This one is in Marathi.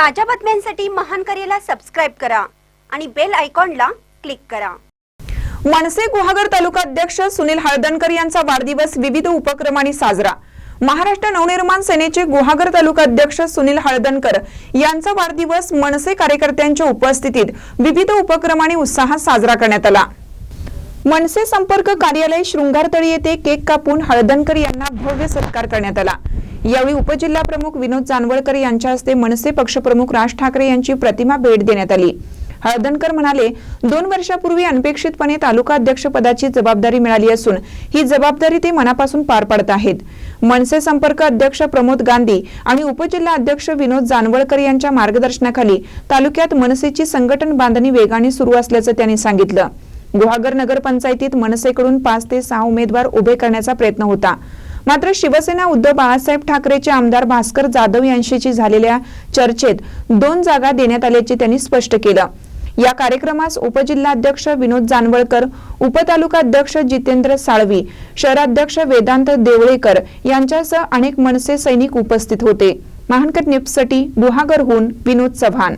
ताज्या बातम्यांसाठी महान करेला सबस्क्राईब करा आणि बेल आयकॉनला क्लिक करा. मनसे गुहागर तालुका अध्यक्ष सुनील हळदणकर यांचा वाढदिवस विविध उपक्रमांनी साजरा. महाराष्ट्र नवनिर्माण सेनेचे गुहागर तालुका अध्यक्ष सुनील हळदणकर यांचा वाढदिवस मनसे कार्यकर्त्यांच्या उपस्थितीत विविध उपक्रमांनी उत्साहात साजरा करण्यात आला. मनसे संपर्क कार्यालय शृंगारतळी येथे केक कापून हळदणकर यांना भव्य सत्कार करण्यात आला. यावेळी उपजिल्हा प्रमुख विनोद जानवळकर यांच्या हस्ते मनसे पक्षप्रमुख राज ठाकरे यांची प्रतिमा भेट देण्यात आली. हळदणकर म्हणाले दोन वर्षापूर्वी अनपेक्षितपणे तालुका अध्यक्षपदाची जबाबदारी मिळाली असून ही जबाबदारी ते मनापासून पार पाडत आहेत. मनसे संपर्क अध्यक्ष प्रमोद गांधी आणि उपजिल्हा अध्यक्ष विनोद जानवळकर यांच्या मार्गदर्शनाखाली तालुक्यात मनसेची संघटन बांधणी वेगाने सुरू असल्याचं त्यांनी सांगितलं. गुहागर नगरपंचायतीत मनसेकडून पाच ते सहा उमेदवार उभे करण्याचा प्रयत्न होता. मात्र शिवसेना उद्धव बाळासाहेब ठाकरेचे आमदार भास्कर जाधव यांच्याशी झालेल्या चर्चेत दोन जागा देण्यात आल्याचे त्यांनी स्पष्ट केलं. या कार्यक्रमास उपजिल्हाध्यक्ष विनोद जानवळकर उपतालुकाध्यक्ष जितेंद्र साळवी शहराध्यक्ष वेदांत देवळेकर यांच्यासह अनेक मनसे सैनिक उपस्थित होते. महानकट न्यूजसाठी गुहागरहून विनोद चव्हाण